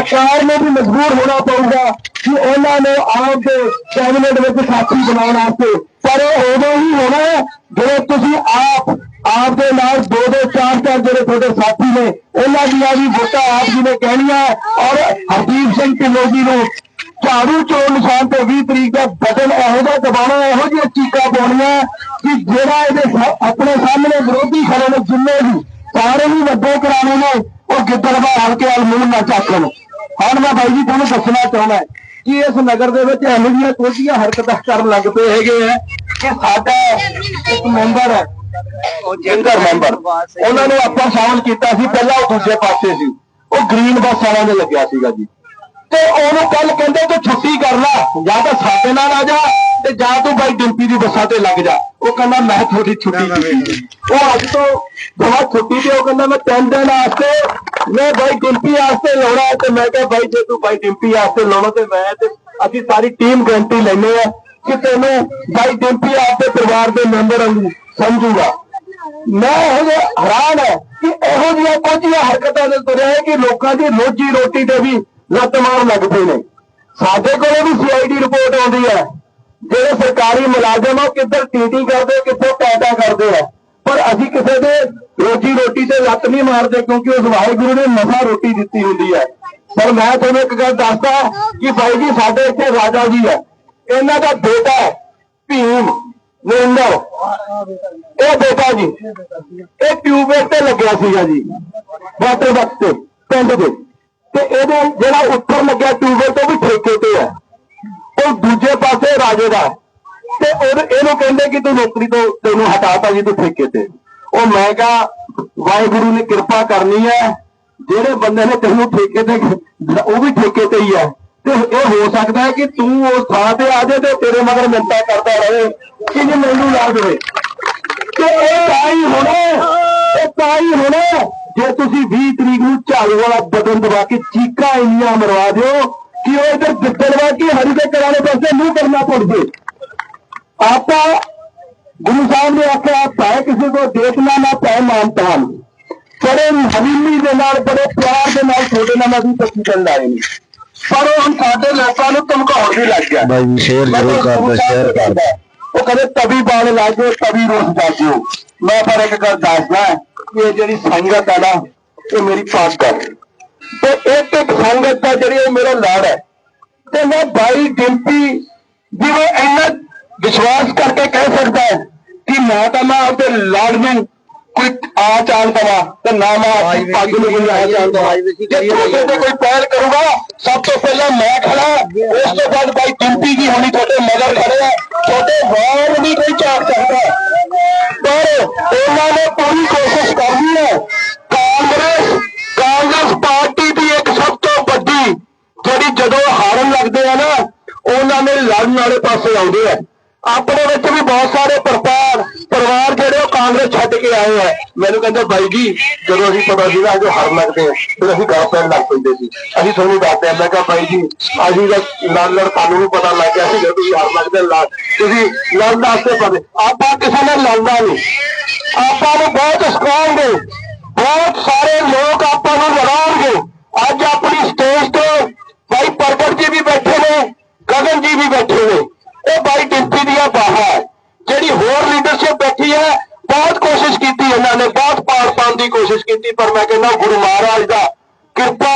ਸਰਕਾਰ ਨੂੰ ਵੀ ਮਜਬੂਰ ਹੋਣਾ ਪਊਗਾ ਕਿ ਉਹਨਾਂ ਨੂੰ ਆਪ ਦੇ ਕੈਬਨਿਟ ਵਿੱਚ ਸਾਥੀ ਬਣਾਉਣ ਵਾਸਤੇ। ਪਰ ਇਹ ਉਦੋਂ ਹੀ ਹੋਣਾ ਜਦੋਂ ਤੁਸੀਂ ਆਪ ਆਪ ਦੇ ਨਾਲ ਦੋ ਦੋ ਚਾਰ ਚਾਰ ਜਿਹੜੇ ਤੁਹਾਡੇ ਸਾਥੀ ਨੇ, ਉਹਨਾਂ ਦੀਆਂ ਵੀ ਵੋਟਾਂ ਆਪ ਜੀ ਨੇ ਕਹਿਣੀਆਂ ਔਰ ਹਰਦੀਪ ਸਿੰਘ ਢਿੱਲੋਂ ਜੀ ਨੂੰ ਝਾੜੂ ਚੋਣ ਨਿਸ਼ਾਨ ਤੇ 20 ਤਰੀਕ ਦਾ ਬਦਲ ਇਹੋ ਜਿਹਾ ਦਬਾਉਣਾ, ਇਹੋ ਜਿਹੀਆਂ ਚੀਕਾਂ ਪਾਉਣੀਆਂ ਕਿ ਜਿਹੜਾ ਇਹਦੇ ਆਪਣੇ ਸਾਹਮਣੇ ਵਿਰੋਧੀ ਖੜੇ ਨੇ ਜਿੰਨੇ ਵੀ, ਸਾਰੇ ਹੀ ਵੱਡੇ ਕਰਾਣੇ ਨੇ, ਉਹ ਗਿੱਦੜਵਾ ਹਲਕੇ ਵਾਲ ਮੂੰਹ ਨਾ ਚੱਕਣ ਹੁਣ ਮੈਂ ਬਾਈ ਜੀ ਤੁਹਾਨੂੰ ਦੱਸਣਾ ਚਾਹੁੰਦਾ ਕਿ ਇਸ ਨਗਰ ਦੇ ਵਿੱਚ ਇਹੋ ਜਿਹੀਆਂ ਕੋਝੀਆਂ ਹਰਕਤਾਂ ਕਰਨ ਲੱਗ ਪਏ ਹੈਗੇ ਆ ਕਿ ਸਾਡਾ ਇੱਕ ਮੈਂਬਰ ਹੈ, ਉਹ ਜੰਗਰ ਮੈਂਬਰ, ਉਹਨਾਂ ਨੂੰ ਆਪਾਂ ਸ਼ਾਮਲ ਕੀਤਾ ਸੀ, ਪਹਿਲਾਂ ਉਹ ਦੂਜੇ ਪਾਸੇ ਸੀ। ਉਹ ਗ੍ਰੀਨ ਬੱਸ ਵਾਲਿਆਂ ਦੇ ਲੱਗਿਆ ਸੀਗਾ ਜੀ। ਤੇ ਉਹਨੂੰ ਕੱਲ ਕਹਿੰਦੇ ਤੂੰ ਛੁੱਟੀ ਕਰ ਲੈ, ਜਾਂ ਤਾਂ ਸਾਡੇ ਨਾਲ ਆ ਜਾ ਤੇ ਜਾਂ ਤੂੰ ਬਾਈ ਡਿੰਪੀ ਦੀ ਬੱਸਾਂ ਤੇ ਲੱਗ ਜਾ। ਉਹ ਕਹਿੰਦਾ ਮੈਂ ਤੁਹਾਡੀ ਛੁੱਟੀ ਉਹ ਅੱਜ ਤੋਂ ਬਹੁਤ ਛੁੱਟੀ ਤੇ ਉਹ ਕਹਿੰਦਾ ਮੈਂ ਤਿੰਨ ਦਿਨ ਵਾਸਤੇ ਮੈਂ ਬਾਈ ਡਿੰਪੀ ਵਾਸਤੇ ਲਾਉਣਾ ਤੇ ਮੈਂ ਕਿਹਾ ਬਾਈ ਜੇ ਤੂੰ ਬਾਈ ਡਿੰਪੀ ਵਾਸਤੇ ਲਾਉਣਾ ਤੇ ਮੈਂ ਤੇ ਅਸੀਂ ਸਾਰੀ ਟੀਮ ਗਰੰਟੀ ਲੈਨੇ ਆ ਕਿ ਤੈਨੂੰ ਬਾਈ ਡਿੰਪੀ ਆਪਦੇ ਪਰਿਵਾਰ ਦੇ ਮੈਂਬਰ ਸਮਝੂਗਾ। ਮੈਂ ਇਹ ਜਿਹਾ ਹੈਰਾਨ ਹੈ ਕਿ ਇਹੋ ਜਿਹੀਆਂ ਕੁਝੀਆਂ ਹਰਕਤਾਂ ਦੇ ਤੁਰਿਆ ਹੈ ਕਿ ਲੋਕਾਂ ਦੀ ਰੋਜੀ ਰੋਟੀ ਤੇ ਵੀ ਲੱਤ ਮਾਰ ਲੱਗਦੇ ਨੇ। ਸਾਡੇ ਕੋਲੇ ਵੀ ਸੀਆਈਡੀ ਰਿਪੋਰਟ ਆਉਂਦੀ ਹੈ। ਜਿਹੜੇ ਸਰਕਾਰੀ ਮੁਲਾਜ਼ਮ ਆ, ਉਹ ਕਿੱਧਰ ਟੀਟੀ ਕਰਦੇ, ਕਿੱਥੇ ਪੈਦਾ ਕਰਦੇ ਆ। ਪਰ ਅਸੀਂ ਕਿਸੇ ਦੇ ਰੋਜੀ ਰੋਟੀ ਤੇ ਲੱਤ ਨਹੀਂ ਮਾਰਦੇ, ਕਿਉਂਕਿ ਉਸ ਵਾਹਿਗੁਰੂ ਨੇ ਮਸਾ ਰੋਟੀ ਦਿੱਤੀ ਹੁੰਦੀ ਹੈ ਪਰ ਮੈਂ ਤੁਹਾਨੂੰ ਇੱਕ ਗੱਲ ਦੱਸਦਾ ਕਿ ਬਾਈ ਜੀ, ਸਾਡੇ ਇੱਥੇ ਰਾਜਾ ਜੀ ਹੈ ਇਹਨਾਂ ਦਾ ਬੇਟਾ ਭੀਮ ਨਰਿੰਦਰ। ਇਹ ਬੇਟਾ ਜੀ, ਇਹ ਟਿਊਬਵੇਲ ਤੇ ਲੱਗਿਆ ਸੀਗਾ ਜੀ, ਵਾਟਰ ਵਕਤ ਤੇ, ਪਿੰਡ ਦੇ। ਤੇ ਇਹਦੇ ਜਿਹੜਾ ਉੱਪਰ ਲੱਗਿਆ ਟਿਊਬਵੇਲ ਤੋਂ ਵੀ ਠੇਕੇ ਤੇ ਹੈ ਉਹ ਦੂਜੇ ਪਾਸੇ ਰਾਜੇ ਦਾ। ਤੇ ਉਹ ਇਹਨੂੰ ਕਹਿੰਦੇ ਕਿ ਤੂੰ ਨੌਕਰੀ ਤੋਂ ਤੈਨੂੰ ਹਟਾਤਾ ਜੀ ਤੂੰ ਠੇਕੇ ਤੇ। ਉਹ ਮੈਂ ਕਿਹਾ, ਵਾਹਿਗੁਰੂ ਨੇ ਕਿਰਪਾ ਕਰਨੀ ਹੈ। ਜਿਹੜੇ ਬੰਦੇ ਨੇ ਤੈਨੂੰ ਠੇਕੇ ਤੇ ਉਹ ਵੀ ਠੇਕੇ ਤੇ ਹੀ ਹੈ। ਤੇ ਇਹ ਹੋ ਸਕਦਾ ਹੈ ਕਿ ਤੂੰ ਉਸ ਥਾਂ ਤੇ ਆ ਜਾ ਤੇ ਤੇਰੇ ਮਗਰ ਮਿੰਤਾ ਕਰਦਾ ਰਹੇ। ਕਿ ਜੇ ਮੈਨੂੰ ਲਾ ਦੇਵੇ। ਤੇ ਇਹ ਤਾਂ ਹੋਣਾ, ਇਹ ਤਾਂ ਹੋਣਾ, ਜੇ ਤੁਸੀਂ 20 ਤਰੀਕ ਨੂੰ ਝਾੜੂ ਵਾਲਾ ਬਟਨ ਦਬਾ ਕੇ ਚੀਕਾਂ ਇੰਨੀਆਂ ਮਰਵਾ ਦਿਓ ਕਿ ਉਹ ਇਧਰ ਦਿੱਤਰਵਾ ਕੇ ਹਰੀ ਦੇ ਕਰਾਣੇ ਪਾਸੇ ਨਹੀਂ ਕਰਨਾ ਪੜਦੇ ਆਪਾਂ ਗੁਰੂ ਸਾਹਿਬ ਨੇ ਆਖਿਆ ਭਾਵੇਂ ਕਿਸੇ ਕੋ ਦੇਖਣਾ ਨਾ ਪੈ ਮਾਨਤਾਨ ਬੜੇ ਹਲੀਮੀ ਦੇ ਨਾਲ ਬੜੇ ਪਿਆਰ ਦੇ ਨਾਲ ਤੁਹਾਡੇ ਨਾਲ ਅਸੀਂ ਤੱਕੀ ਚੱਲ ਆਏ ਨੇ। ਪਰ ਉਹ ਹੁਣ ਸਾਡੇ ਲੋਕਾਂ ਨੂੰ ਧਮਕਾਉਣ ਵੀ ਲੱਗ ਗਿਆ। ਬਾਈ ਸ਼ੇਅਰ ਜ਼ਰੂਰ ਕਰ ਦਿਓ ਸ਼ੇਅਰ ਕਰ ਦਿਓ ਉਹ ਕਹਿੰਦੇ ਤਵੀ ਬਾਣ ਲਾਜੋ ਤਵੀ ਰੋਸ ਜਾਜੋ ਮੈਂ ਪਰ ਇੱਕ ਗੱਲ ਦੱਸਦਾ ਕਿ ਇਹ ਜਿਹੜੀ ਸੰਗਤ ਹੈ ਨਾ ਇਹ ਮੇਰੀ ਪੱਗ ਹੈ ਤੇ ਇੱਕ ਇੱਕ ਸੰਗਤ ਦਾ ਜਿਹੜੀ ਉਹ ਮੇਰਾ ਲਾੜ ਹੈ। ਤੇ ਮੈਂ ਬਾਈ ਡਿੰਪੀ ਜਿਵੇਂ ਇੰਨਾ ਵਿਸ਼ਵਾਸ ਕਰਕੇ ਕਹਿ ਸਕਦਾ ਹੈ ਕਿ ਨਾ ਤਾਂ ਮੈਂ ਆਪਦੇ ਲਾੜ ਨੂੰ ਕੋਈ ਆ ਚਾਲ ਦਵਾ ਤੇ ਨਾ ਮੈਂ ਆਪਣੀ ਪੱਗ ਨੂੰ ਕੋਈ ਆ ਚਾਲ ਦਵਾ। ਜੇ ਤੇ ਕੋਈ ਪਹਿਲ ਕਰੂਗਾ ਸਭ ਤੋਂ ਪਹਿਲਾਂ ਮੈਂ ਖੜਾ ਉਸ ਤੋਂ ਬਾਅਦ ਬਾਈ ਡਿੰਪੀ ਜੀ ਹੋਣੀ ਤੁਹਾਡੇ ਮਗਰ ਖੜੇ ਆ। ਤੁਹਾਡੇ ਵਾਰ ਵੀ ਕੋਈ ਝਾਕ ਸਕਦਾ ਪਰ ਉਹਨਾਂ ਨੇ ਪੂਰੀ ਕੋਸ਼ਿਸ਼ ਕਰਨੀ ਹੈ। ਕਾਂਗਰਸ ਜਦੋਂ ਹਾਰਨ ਲੱਗਦੇ ਆ ਨਾ, ਉਹਨਾਂ ਨੇ ਲੜਨ ਵਾਲੇ ਪਾਸੇ ਆਉਂਦੇ ਆ। ਆਪਣੇ ਵਿੱਚ ਵੀ ਬਹੁਤ ਸਾਰੇ ਪਰਿਵਾਰ ਪਰਿਵਾਰ ਜਿਹੜੇ ਉਹ ਕਾਂਗਰਸ ਛੱਡ ਕੇ ਆਏ ਆ। ਮੈਨੂੰ ਕਹਿੰਦੇ, ਬਾਈ ਜੀ, ਜਦੋਂ ਅਸੀਂ ਪਤਾ ਸੀਗਾ ਜੋ ਹਾਰਨ ਲੱਗਦੇ ਆ, ਫਿਰ ਅਸੀਂ ਗਾਹ ਪੈਣ ਲੱਗ ਪੈਂਦੇ ਸੀ। ਅਸੀਂ ਤੁਹਾਨੂੰ ਦੱਸਦੇ ਆ, ਮੈਂ ਕਿਹਾ, ਬਾਈ ਜੀ, ਅਸੀਂ ਤਾਂ ਲੜ ਲੜ ਤੁਹਾਨੂੰ ਵੀ ਪਤਾ ਲੱਗ ਗਿਆ ਸੀ ਜਦੋਂ ਤੁਸੀਂ ਹਾਰਨ ਲੱਗਦੇ ਲੜ ਤੁਸੀਂ ਲੜਨ ਵਾਸਤੇ ਪਵੇ ਆਪਾਂ ਕਿਸੇ ਨਾਲ ਲੜਦਾ ਨਹੀਂ। ਆਪਾਂ ਨੂੰ ਬਹੁਤ ਸਿਖਾਉਣਗੇ। ਬਹੁਤ ਸਾਰੇ ਲੋਕ ਆਪਾਂ ਨੂੰ ਲੜਾਉਣਗੇ। ਅੱਜ ਆਪਣੀ ਸਟੇਜ ਤੇ ਭਾਈ ਪ੍ਰਗਟ ਜੀ ਵੀ ਬੈਠੇ ਨੇ, ਗਗਨ ਜੀ ਵੀ ਬੈਠੇ ਨੇ ਇਹ ਬਾਈ ਡਿੰਪੀ ਦੀਆਂ ਬਾਹਾਂ ਹੈ। ਜਿਹੜੀ ਹੋਰ ਲੀਡਰਸ਼ਿਪ ਬੈਠੀ ਹੈ ਬਹੁਤ ਕੋਸ਼ਿਸ਼ ਕੀਤੀ ਇਹਨਾਂ ਨੇ, ਬਹੁਤ ਪਾਰ ਪਾਉਣ ਦੀ ਕੋਸ਼ਿਸ਼ ਕੀਤੀ, ਪਰ ਮੈਂ ਕਹਿੰਦਾ ਗੁਰੂ ਮਹਾਰਾਜ ਦਾ ਕਿਰਪਾ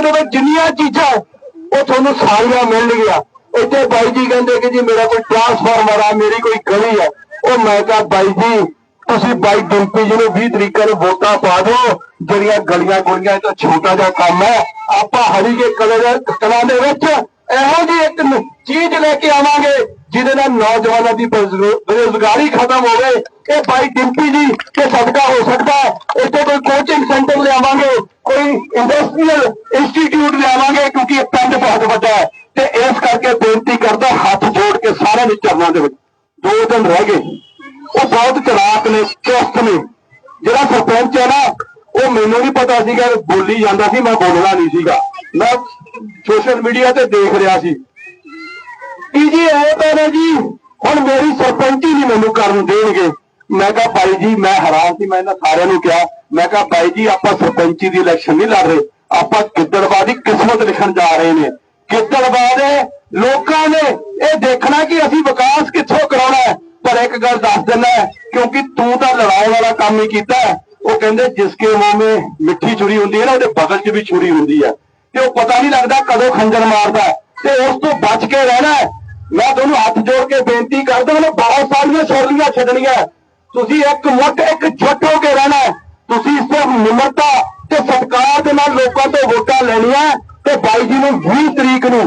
ਦੇ ਵਿੱਚ ਜਿੰਨੀਆਂ ਚੀਜ਼ਾਂ ਉਹ ਤੁਹਾਨੂੰ ਸਾਰੀਆਂ ਮਿਲਣਗੀਆਂ। ਇੱਥੇ ਬਾਈ ਜੀ ਕਹਿੰਦੇ ਕਿ ਜੀ ਮੇਰਾ ਕੋਈ ਟਰਾਂਸਫਾਰਮਰ ਆ, ਮੇਰੀ ਕੋਈ ਗਲੀ ਹੈ ਉਹ ਮੈਂ ਕਿਹਾ, ਬਾਈ ਜੀ, ਤੁਸੀਂ ਬਾਈ ਡਿੰਪੀ ਜੀ ਨੂੰ 20 ਤਰੀਕੇ ਨੂੰ ਵੋਟਾਂ ਪਾ ਦਿਓ। ਜਿਹੜੀਆਂ ਗਲੀਆਂ ਗੁਲੀਆਂ ਇਹ ਛੋਟਾ ਜਿਹਾ ਕੰਮ ਹੈ। ਆਪਾਂ ਹਰੀ ਕੇ ਕਲੇ ਦੇ ਕਲਾਂ ਦੇ ਵਿੱਚ ਇਹੋ ਜਿਹੀ ਇੱਕ ਚੀਜ਼ ਲੈ ਕੇ ਆਵਾਂਗੇ, ਜਿਹਦੇ ਨਾਲ ਨੌਜਵਾਨਾਂ ਦੀ ਬੇਰੁਜ਼ਗਾਰੀ ਬੇਰੁਜ਼ਗਾਰੀ ਖਤਮ ਹੋਵੇ। ਇਹ ਬਾਈ ਡਿੰਪੀ ਜੀ ਤੇ ਸਦਕਾ ਹੋ ਸਕਦਾ ਇੱਥੇ ਕੋਈ ਕੋਚਿੰਗ ਸੈਂਟਰ ਲਿਆਵਾਂਗੇ। ਕੋਈ ਇੰਡਸਟਰੀਅਲ ਇੰਸਟੀਚਿਊਟ ਲਿਆਵਾਂਗੇ ਕਿਉਂਕਿ ਇਹ ਪਿੰਡ ਬਹੁਤ ਵੱਡਾ ਹੈ ਤੇ ਇਸ ਕਰਕੇ ਬੇਨਤੀ ਕਰਦਾ ਹੱਥ ਜੋੜ ਕੇ ਸਾਰਿਆਂ ਦੇ ਚਰਨਾਂ ਦੇ ਵਿੱਚ। ਦੋ ਦਿਨ ਰਹਿ ਗਏ। ਉਹ ਬਹੁਤ ਚਲਾਕ ਨੇ, ਚੁਸਤ ਨੇ। ਜਿਹੜਾ ਸਰਪੰਚ ਹੈ ਨਾ, ਉਹ ਮੈਨੂੰ ਨਹੀਂ ਪਤਾ ਸੀਗਾ ਬੋਲੀ ਜਾਂਦਾ ਸੀ, ਮੈਂ ਬੋਲਣਾ ਨਹੀਂ ਸੀਗਾ। ਮੈਂ ਸੋਸ਼ਲ ਮੀਡੀਆ ਤੇ ਦੇਖ ਰਿਹਾ ਸੀ। ਕੀ ਜੀ, ਇਹ ਤਾਂ ਜੀ, ਹੁਣ ਮੇਰੀ ਸਰਪੰਚੀ ਨਹੀਂ ਮੈਨੂੰ ਕਰਨ ਦੇਣਗੇ। ਮੈਂ ਕਿਹਾ ਬਾਈ ਜੀ, ਮੈਂ ਹੈਰਾਨ ਸੀ, ਮੈਂ ਇਹਨਾਂ ਸਾਰਿਆਂ ਨੂੰ ਕਿਹਾ। ਮੈਂ ਕਿਹਾ ਬਾਈ ਜੀ, ਆਪਾਂ ਸਰਪੰਚੀ ਦੀ ਇਲੈਕਸ਼ਨ ਨਹੀਂ ਲੜ ਰਹੇ। ਆਪਾਂ ਗਿੱਦੜਬਾਹ ਦੀ ਕਿਸਮਤ ਲਿਖਣ ਜਾ ਰਹੇ ਨੇ। ਗਿੱਦੜਬਾਹ ਦੇ ਲੋਕਾਂ ਨੇ ਇਹ ਦੇਖਣਾ ਕਿ ਅਸੀਂ ਵਿਕਾਸ ਕਿੱਥੋਂ ਕਰਾਉਣਾ ਹੈ। ਪਰ ਇੱਕ ਗੱਲ ਦੱਸ ਦਿੰਦਾ ਕਿਉਂਕਿ ਤੂੰ ਤਾਂ ਲੜਾਈ ਵਾਲਾ ਕੰਮ ਹੀ ਕੀਤਾ ਉਹ ਕਹਿੰਦੇ ਜਿਸਕੇ ਮੂੰਹ ਮੇ ਮਿੱਠੀ ਛੁਰੀ ਹੁੰਦੀ ਹੈ ਨਾ, ਉਹਦੇ ਬਗਲ 'ਚ ਵੀ ਛੁਰੀ ਹੁੰਦੀ ਹੈ। ਤੇ ਉਹ ਪਤਾ ਨਹੀਂ ਲੱਗਦਾ ਕਦੋਂ ਖੰਜਰ ਮਾਰਦਾ ਤੇ ਉਸ ਤੋਂ ਬਚ ਕੇ ਰਹਿਣਾ ਮੈਂ ਤੁਹਾਨੂੰ ਹੱਥ ਜੋੜ ਕੇ ਬੇਨਤੀ ਕਰਦਾ ਹਾਂ ਬਹੁਤ ਸਾਰੀਆਂ ਸ਼ੈਲੀਆਂ ਛੱਡਣੀਆਂ ਤੁਸੀਂ ਇੱਕ ਮੁੱਠ, ਇੱਕ ਛੁੱਟ ਹੋ ਕੇ ਰਹਿਣਾ ਤੁਸੀਂ ਸਿਰਫ ਨਿਮਰਤਾ ਤੇ ਸਰਕਾਰ ਦੇ ਨਾਲ ਲੋਕਾਂ ਤੋਂ ਵੋਟਾਂ ਲੈਣੀਆਂ ਤੇ ਬਾਈ ਜੀ ਨੂੰ 20 ਤਰੀਕ ਨੂੰ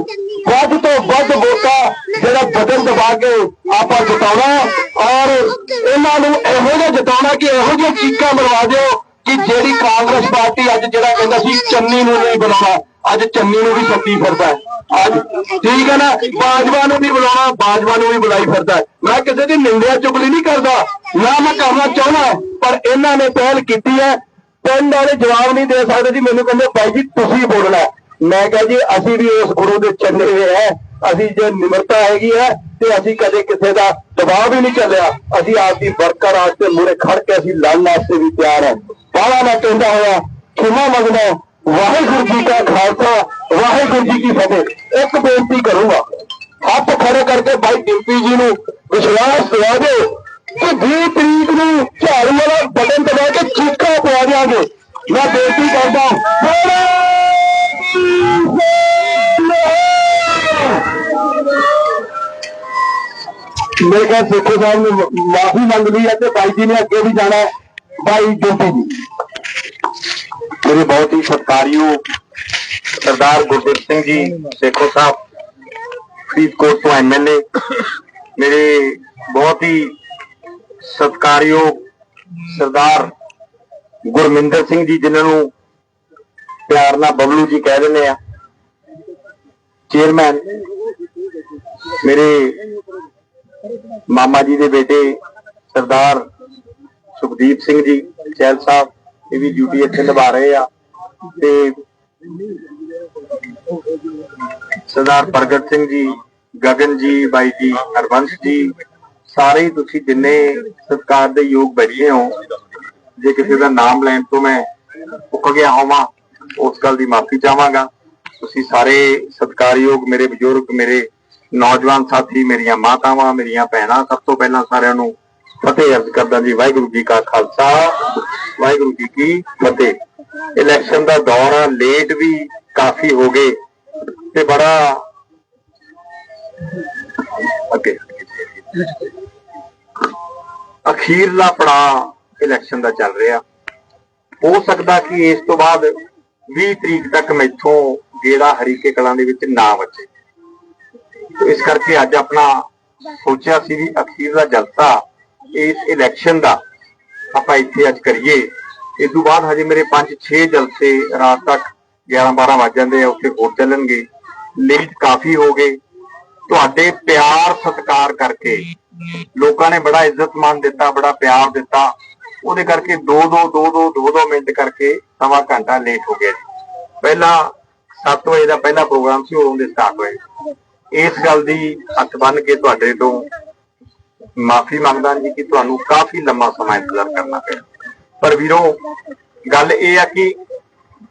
ਵੱਧ ਤੋਂ ਵੱਧ ਵੋਟਾਂ ਜਿਹੜਾ ਬਦਲ ਦਬਾ ਕੇ ਆਪਾਂ ਜਿਤਾਉਣਾ ਔਰ ਇਹਨਾਂ ਨੂੰ ਇਹੋ ਜਿਹਾ ਜਿਤਾਉਣਾ ਕਿ ਇਹੋ ਜਿਹੀਆਂ ਚੀਕਾਂ ਮਰਵਾ ਦਿਓ ਕਿ ਜਿਹੜੀ ਕਾਂਗਰਸ ਪਾਰਟੀ ਅੱਜ ਜਿਹੜਾ ਕਹਿੰਦਾ ਸੀ, ਚੰਨੀ ਨੂੰ ਨਹੀਂ ਬਣਾਉਣਾ। ਅੱਜ ਚੰਨੀ ਨੂੰ ਵੀ ਸੱਤੀ ਫਿਰਦਾ ਅੱਜ ਠੀਕ ਹੈ ਨਾ, ਬਾਜਵਾ ਨੂੰ ਵੀ ਬੁਲਾਉਣਾ, ਬਾਜਵਾ ਨੂੰ ਵੀ ਬੁਲਾਈ ਫਿਰਦਾ ਮੈਂ ਕਿਸੇ ਦੀ ਨਿੰਦਿਆ ਚੁਗਲੀ ਨਹੀਂ ਕਰਦਾ, ਨਾ ਮੈਂ ਕਰਨਾ ਚਾਹੁੰਦਾ, ਪਰ ਇਹਨਾਂ ਨੇ ਪਹਿਲ ਕੀਤੀ ਹੈ। ਪਿੰਡ ਵਾਲੇ ਜਵਾਬ ਨਹੀਂ ਦੇ ਸਕਦੇ ਜੀ, ਮੈਨੂੰ ਕਹਿੰਦੇ ਬਾਈ ਜੀ, ਤੁਸੀਂ ਬੋਲਣਾ ਮੈਂ ਕਿਹਾ ਜੀ, ਅਸੀਂ ਵੀ ਉਸ ਗੁਰੂ ਦੇ ਚੰਨੇ ਹੈ। ਅਸੀਂ ਜੇ ਨਿਮਰਤਾ ਹੈਗੀ ਹੈ, ਤੇ ਅਸੀਂ ਕਦੇ ਕਿਸੇ ਦਾ ਦਬਾਅ ਵੀ ਨਹੀਂ ਚੱਲਿਆ। ਅਸੀਂ ਆਪਦੀ ਵਰਕਰ ਵਾਸਤੇ ਮੂਰੇ ਖੜ ਕੇ ਅਸੀਂ ਲੜਨ ਵਾਸਤੇ ਵੀ ਤਿਆਰ ਹਾਂ। ਬਾਹਲਾ ਮੈਂ ਕਹਿੰਦਾ ਹੋਇਆ, ਖਿਮਾ ਮੰਗਦਾ ਵਾਹਿਗੁਰੂ ਜੀ ਕਾ ਖਾਲਸਾ, ਵਾਹਿਗੁਰੂ ਜੀ ਕੀ ਫਤਿਹ। ਇੱਕ ਬੇਨਤੀ ਕਰੂੰਗਾ, ਹੱਥ ਖੜੇ ਕਰਕੇ ਬਾਈ ਡਿੰਪੀ ਜੀ ਨੂੰ ਵਿਸ਼ਵਾਸ ਦਿਵਾ ਦਿਓ ਕਿ 20 ਤਰੀਕ ਨੂੰ ਝਾੜੂ ਵਾਲਾ ਬਟਨ ਦਬਾ ਕੇ ਚੀਕਾਂ ਪਵਾ ਦਿਆਂਗੇ। ਮੈਂ ਬੇਨਤੀ ਕਰਦਾ ਮੇਰੇ ਖਿਆਲ ਸੇਖੋ ਸਾਹਿਬ ਨੂੰ ਮਾਫੀ ਮੰਗ ਲਈ ਹੈ ਤੇ ਬਾਈ ਜੀ ਨੇ ਅੱਗੇ ਵੀ ਜਾਣਾ ਬਾਈ ਡਿੰਪੀ ਜੀ। ਮੇਰੇ ਬਹੁਤ ਹੀ ਸਤਿਕਾਰਯੋਗ ਸਰਦਾਰ ਗੁਰਦੇਵ ਸਿੰਘ ਜੀ, ਸੇਖੋ ਸਾਹਿਬ, ਫਰੀਦਕੋਟ ਤੋਂ ਐਮਐਲਏ ਮੇਰੇ ਬਹੁਤ ਹੀ ਸਤਿਕਾਰਯੋਗ ਸਰਦਾਰ ਗੁਰਮਿੰਦਰ ਸਿੰਘ ਜੀ, ਜਿਨ੍ਹਾਂ ਨੂੰ ਪਿਆਰ ਨਾਲ ਬਬਲੂ ਜੀ ਕਹਿ ਦਿੰਦੇ ਆ। ਚੇਅਰਮੈਨ ਮੇਰੇ ਮਾਮਾ ਜੀ ਦੇ ਬੇਟੇ ਸਰਦਾਰ ਸੁਖਦੀਪ ਸਿੰਘ ਜੀ ਚੈਲ ਸਾਹਿਬ ਇਹ ਵੀ ਡਿਊਟੀ ਇੱਥੇ ਨਿਭਾ ਰਹੇ ਆ। ਤੇ ਸਰਦਾਰ ਪ੍ਰਗਟ ਸਿੰਘ ਜੀ, ਗਗਨ ਜੀ, ਬਾਈ ਜੀ, ਹਰਬੰਸ ਜੀ, ਸਾਰੇ ਤੁਸੀਂ ਜਿੰਨੇ ਸਤਿਕਾਰ ਦੇ ਯੋਗ ਬੈਠੇ ਹੋ, ਜੇ ਕਿਸੇ ਦਾ ਨਾਮ ਲੈਣ ਤੋਂ ਮੈਂ ਉੱਕ ਗਿਆ ਹੋਵਾਂ, ਉਸ ਗੱਲ ਦੀ ਮਾਫੀ ਚਾਹਾਂਗਾ। ਤੁਸੀਂ ਸਾਰੇ ਸਤਿਕਾਰਯੋਗ ਮੇਰੇ ਬਜ਼ੁਰਗ, ਮੇਰੇ ਨੌਜਵਾਨ ਸਾਥੀ, ਮੇਰੀਆਂ ਮਾਤਾਵਾਂ, ਮੇਰੀਆਂ ਭੈਣਾਂ, ਸਭ ਤੋਂ ਪਹਿਲਾਂ ਸਾਰਿਆਂ ਨੂੰ ਫਤਿਹ ਅਰਜ਼ ਕਰਦਾ ਜੀ, ਵਾਹਿਗੁਰੂ ਜੀ ਕਾ ਖਾਲਸਾ, ਵਾਹਿਗੁਰੂ ਜੀ ਕੀ ਫਤਿਹ। ਇਲੈਕਸ਼ਨ ਦਾ ਦੌਰ ਆ ਲੇਟ ਵੀ ਕਾਫੀ ਹੋ ਗਏ ਤੇ ਬੜਾ ਅੱਗੇ। ਅਖੀਰਲਾ ਪੜਾ ਇਲੈਕਸ਼ਨ ਦਾ ਚੱਲ ਰਿਹਾ। ਹੋ ਸਕਦਾ ਕਿ ਇਸ ਤੋਂ ਬਾਅਦ 20 ਤਰੀਕ ਤੱਕ ਮੈਥੋਂ ਗੇੜਾ ਹਰੀਕੇ ਕਲਾਂ ਦੇ ਵਿੱਚ ਨਾ ਬਚੇ ਇਸ ਕਰਕੇ ਅੱਜ ਆਪਣਾ ਸੋਚਿਆ ਸੀ ਵੀ ਅਖੀਰ ਦਾ ਜਲਸਾ ਇਸ ਇਲੈਕਸ਼ਨ ਦਾ ਆਪਾਂ ਇੱਥੇ ਅੱਜ ਕਰੀਏ। ਇਸ ਤੋਂ ਬਾਅਦ ਹਜੇ ਮੇਰੇ 5-6 ਜਲਸੇ ਰਾਤ ਤੱਕ 11-12 ਵੱਜ ਜਾਂਦੇ ਆ, ਉੱਥੇ ਹੋਰ ਚੱਲਣਗੇ। ਲੇਟ ਕਾਫੀ ਹੋ ਗਏ। ਤੁਹਾਡੇ ਪਿਆਰ ਸਤਿਕਾਰ ਕਰਕੇ ਲੋਕਾਂ ਨੇ ਬੜਾ ਇੱਜ਼ਤ ਮਾਨ ਦਿੱਤਾ, ਬੜਾ ਪਿਆਰ ਦਿੱਤਾ। ਉਹਦੇ ਕਰਕੇ 2-2 2-2 2-2 ਮਿੰਟ ਕਰਕੇ ਸਵਾ ਘੰਟਾ ਲੇਟ ਹੋ ਗਿਆ ਜੀ। ਪਹਿਲਾਂ 7 ਵਜੇ ਦਾ ਪਹਿਲਾ ਪ੍ਰੋਗਰਾਮ ਸੀ, ਉਦੋਂ ਦੇ ਸਟਾਰਟ ਹੋਏ। ਇਸ ਗੱਲ ਦੀ ਹੱਥ ਬੰਨ ਕੇ ਤੁਹਾਡੇ ਤੋਂ ਮਾਫੀ ਮੰਗਦਾ ਜੀ ਕਿ ਤੁਹਾਨੂੰ ਕਾਫੀ ਲੰਮਾ ਸਮਾਂ ਇੰਤਜ਼ਾਰ ਕਰਨਾ ਪਿਆ। ਪਰ ਵੀਰੋ, ਗੱਲ ਇਹ ਆ ਕਿ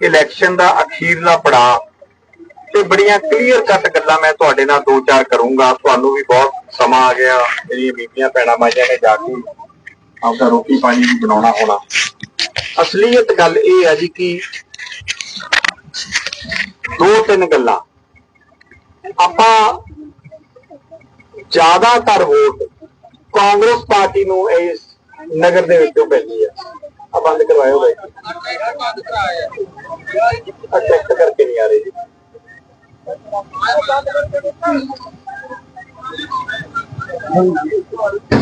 ਇਲੈਕਸ਼ਨ ਦਾ ਅਖੀਰਲਾ ਪੜਾਅ ਤੇ ਬੜੀਆਂ ਕਲੀਅਰ ਕੱਟ ਗੱਲਾਂ ਮੈਂ ਤੁਹਾਡੇ ਨਾਲ ਦੋ ਚਾਰ ਕਰੂੰਗਾ। ਤੁਹਾਨੂੰ ਵੀ ਬਹੁਤ ਸਮਾਂ ਆ ਗਿਆ, ਮੇਰੀਆਂ ਬੀਬੀਆਂ, ਭੈਣਾਂ ਮਾਈਆਂ ਨੇ ਜਾ ਕੇ ਆਪਦਾ ਰੋਟੀ ਪਾਣੀ ਵੀ ਬਣਾਉਣਾ ਹੋਣਾ। ਅਸਲੀਅਤ ਗੱਲ ਇਹ ਹੈ ਜੀ ਕਿ ਦੋ ਤਿੰਨ ਗੱਲਾਂ। ਆਪਾਂ ਜ਼ਿਆਦਾਤਰ ਵੋਟ ਕਾਂਗਰਸ ਪਾਰਟੀ ਨੂੰ ਇਸ ਨਗਰ ਦੇ ਵਿੱਚੋਂ ਪੈਂਦੀ ਹੈ ਆ ਬੰਦ ਕਰਵਾਇਓ ਬਾਈ ਆ ਚੈੱਕ ਕਰਕੇ ਨਹੀਂ ਆ ਰਹੇ ਜੀ।